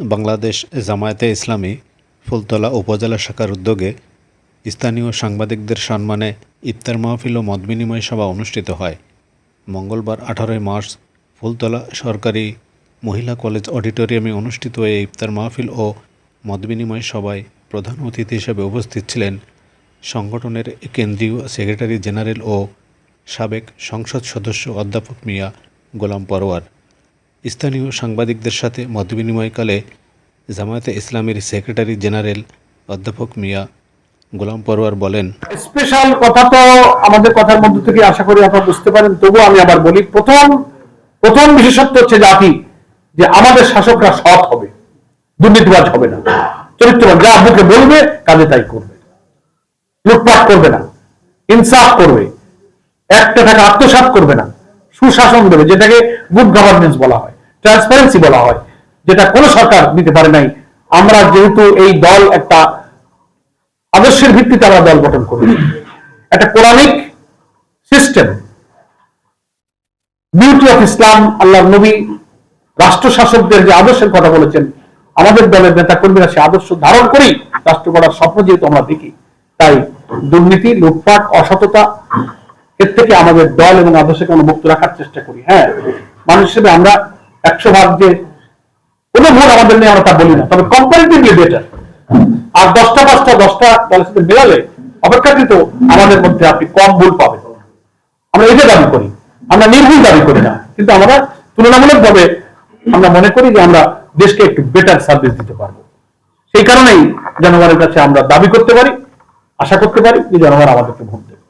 বাংলাদেশ জামায়াতে ইসলামী ফুলতলা উপজেলা শাখার উদ্যোগে স্থানীয় সাংবাদিকদের সম্মানে ইফতার মাহফিল ও মতবিনিময় সভা অনুষ্ঠিত হয়। মঙ্গলবার আঠারোই মার্চ ফুলতলা সরকারি মহিলা কলেজ অডিটোরিয়ামে অনুষ্ঠিত এই ইফতার মাহফিল ও মতবিনিময় সভায় প্রধান অতিথি হিসেবে উপস্থিত ছিলেন সংগঠনের কেন্দ্রীয় সেক্রেটারি জেনারেল ও সাবেক সংসদ সদস্য অধ্যাপক মিয়া গোলাম পরোয়ার। স্থানীয় সাংবাদিকদের সাথে মতবিনিময়কালে জামায়াতে ইসলামের সেক্রেটারি জেনারেল অধ্যাপক মিয়া গোলাম পরোয়ার বলেন, স্পেশাল কথা তো আমাদের কথার মধ্যে থেকে আশা করি আপনারা বুঝতে পারেন তবুও আমি আবার বলি, প্রথম প্রথম বিশেষত্ব হচ্ছে জাতি, যে আমাদের শাসকরা সৎ হবে, দুর্নীতিবাজ হবে না। চরিত্রবান যা মুখে বলবে, কাজে তাই করবে। লুটপাট করবে না, ইনসাফ করবে, একটা টাকা আত্মসাৎ করবে না, সুশাসন দেবে, যেটাকে গুড গভর্নেন্স বলা হয়। ট্রান্সপারেন্সি বলা হয়, যেটা কোনো সরকার দিতে পারে নাই। আমরা যেহেতু এই দল একটা আদর্শের ভিত্তিতে আমরা দল গঠন করেছি একটা Quranic system beauty of Islam আল্লাহ নবী রাষ্ট্র শাসকদের যে আদর্শের কথা বলেছেন, আমাদের দলের নেতা কর্মীরা সে আদর্শ ধারণ করি রাষ্ট্র গড়ার স্বপ্ন যেহেতু আমরা দেখি, তাই দুর্নীতি, লুটপাট, অসততা, এর থেকে আমাদের দল এবং আদর্শকে আমরা মুক্ত রাখার চেষ্টা করি। হ্যাঁ মানুষ হিসেবে আমরা একশো ভাগ যে কোনো ভুল আমাদের নেই, আমরা তা বলি না। তবে কম্পারেটিভলি বেটার আর দশটা পাঁচটা, দশটা সাথে মেলালে অপেক্ষাকৃত আমাদের মধ্যে আপনি কম ভুল পাবেন। আমরা এটা দাবি করি। আমরা নির্ভুল দাবি করি না। কিন্তু আমরা তুলনামূলক ভাবে আমরা মনে করি যে আমরা দেশকে একটু বেটার সার্ভিস দিতে পারব। সেই কারণেই জনগণের কাছে আমরা দাবি করতে পারি, আশা করতে পারি যে জনগণ আমাদেরকে ভোট দেবে।